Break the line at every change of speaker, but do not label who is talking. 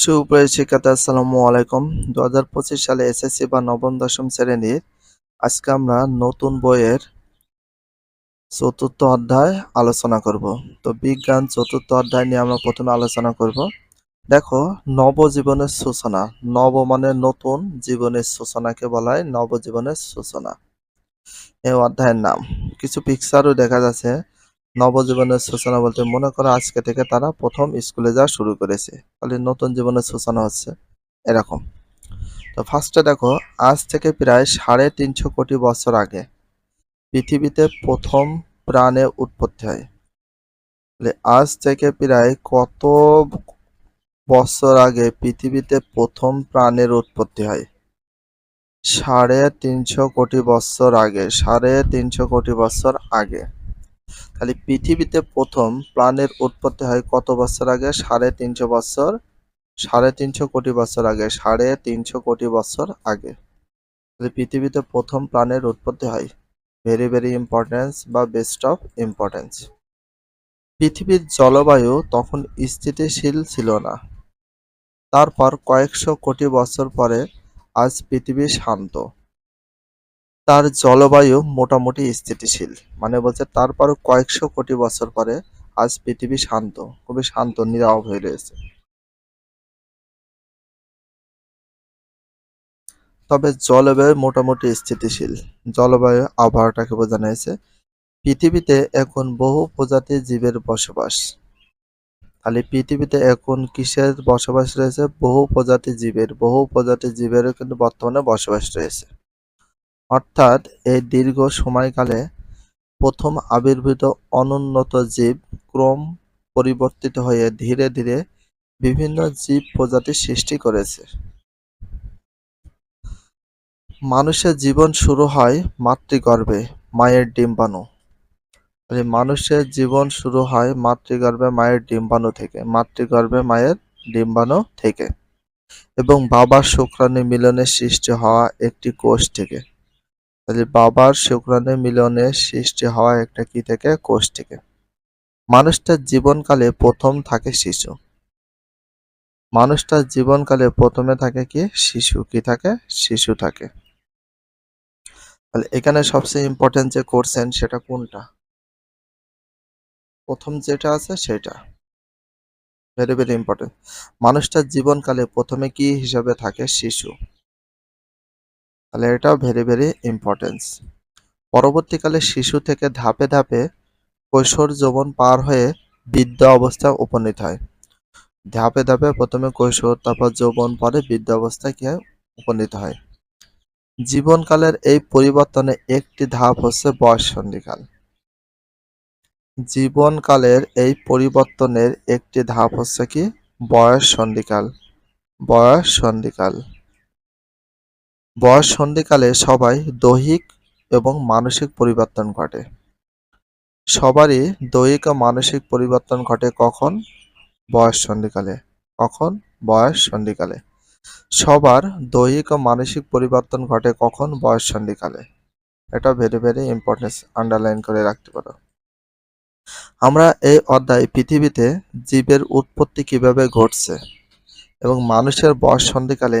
সুপ্রিয় শিক্ষার্থী, আসসালামু আলাইকুম। দু হাজার পঁচিশ সালে এসএসসি বা নবম দশম শ্রেণির আজকে আমরা নতুন বইয়ের চতুর্থ অধ্যায় আলোচনা করব। তো বিজ্ঞান চতুর্থ অধ্যায় নিয়ে আমরা প্রথমে আলোচনা করব। দেখো, নবজীবনের সূচনা। নব মানে নতুন জীবনের সূচনাকে বলা হয় নবজীবনের সূচনা। এই অধ্যায়ের নাম। কিছু পিকচারও দেখা যাচ্ছে। নবজীবনের সূচনা বলতে মনে করো আজকে থেকে তারা প্রথম স্কুলে যাওয়া শুরু করেছে। তাহলে নতুন জীবনের সূচনা হচ্ছে এরকম। তো ফার্স্টে দেখো, আজ থেকে প্রায় সাড়ে তিনশো কোটি বছর আগে পৃথিবীতে প্রথম প্রাণের উৎপত্তি হয়। তাহলে আজ থেকে প্রায় কত বছর আগে পৃথিবীতে প্রথম প্রাণের উৎপত্তি হয়? সাড়ে তিনশো কোটি বছর আগে, সাড়ে তিনশো কোটি বছর আগে। তাহলে পৃথিবীতে প্রথম প্রাণের উৎপত্তি হয় কত বছর আগে? সাড়ে তিনশো বছর, সাড়ে তিনশো কোটি বছর আগে, সাড়ে তিনশো কোটি বছর আগে। তাহলে পৃথিবীতে প্রথম প্রাণের উৎপত্তি হয়। ভেরি ভেরি ইম্পর্টেন্স বা বেস্ট অফ ইম্পর্টেন্স পৃথিবীর জলবায়ু তখন স্থিতিশীল ছিল না। তারপর কয়েকশো কোটি বছর পরে আজ পৃথিবী শান্ত। তার জলবায়ু মোটামুটি স্থিতিশীল মানে বলছে তারপর কয়েকশো কোটি বছর পরে আজ পৃথিবী শান্ত, খুবই শান্ত, নীরব হয়ে রয়েছে। তবে জলবায়ু মোটামুটি স্থিতিশীল, জলবায়ু আবহাওয়াটাকে বোঝানো হয়েছে, পৃথিবীতে এখন বহু প্রজাতির জীবের বসবাস। তাহলে পৃথিবীতে এখন কিসের বসবাস রয়েছে? বহু প্রজাতি জীবের, বহু প্রজাতি জীবেরও কিন্তু বর্তমানে বসবাস রয়েছে। অর্থাৎ এই দীর্ঘ সময়কালে প্রথম আবির্ভূত অনুন্নত জীব ক্রম পরিবর্তিত হয়ে ধীরে ধীরে বিভিন্ন জীব প্রজাতির সৃষ্টি করেছে। মানুষের জীবন শুরু হয় মাতৃগর্ভে, মায়ের ডিম্বাণু। মানুষের জীবন শুরু হয় মাতৃগর্ভে, মায়ের ডিম্বাণু থেকে, মাতৃগর্ভে, মায়ের ডিম্বাণু থেকে। এবং বাবার শুক্রাণু মিলনের সৃষ্টি হওয়া একটি কোষ থেকে। তাহলে বাবার শুক্রাণু মিলনে সৃষ্টি হওয়া একটা কি থেকে? কোষ থেকে। মানুষটার জীবনকালে প্রথম থাকে শিশু। মানুষটার জীবনকালে প্রথমে থাকে কি? শিশু। কি থাকে? শিশু থাকে। তাহলে এখানে সবচেয়ে ইম্পর্টেন্ট যে করছেন সেটা কোনটা? প্রথম যেটা আছে সেটা। ভেরি ভেরি ইম্পর্টেন্ট মানুষটার জীবনকালে প্রথমে কি হিসাবে থাকে? শিশু। তাহলে এটাও ভেরি ভেরি ইম্পর্টেন্স পরবর্তীকালে শিশু থেকে ধাপে ধাপে কৈশোর যৌবন পার হয়ে বৃদ্ধ অবস্থায় উপনীত হয়। ধাপে ধাপে প্রথমে কৈশোর, তারপর যৌবন, পরে বৃদ্ধ অবস্থায় কি হয় উপনীত হয়। জীবনকালের এই পরিবর্তনে একটি ধাপ হচ্ছে বয়স সন্ধিকাল। জীবনকালের এই পরিবর্তনের একটি ধাপ হচ্ছে কি? বয়স সন্ধিকাল। বয়স সন্ধিকাল। বয়স সন্ধিকালে সবাই দৈহিক এবং মানসিক পরিবর্তন ঘটে। সবারই দৈহিক ও মানসিক পরিবর্তন ঘটে কখন? বয়স সন্ধিকালে। কখন? বয়স সন্ধিকালে। সবার দৈহিক ও মানসিক পরিবর্তন ঘটে কখন? বয়স সন্ধিকালে। এটা ভেরি ভেরি ইম্পর্টেন্স আন্ডারলাইন করে রাখতে পারো। আমরা এই অধ্যায় পৃথিবীতে জীবের উৎপত্তি কীভাবে ঘটছে এবং মানুষের বয়স সন্ধিকালে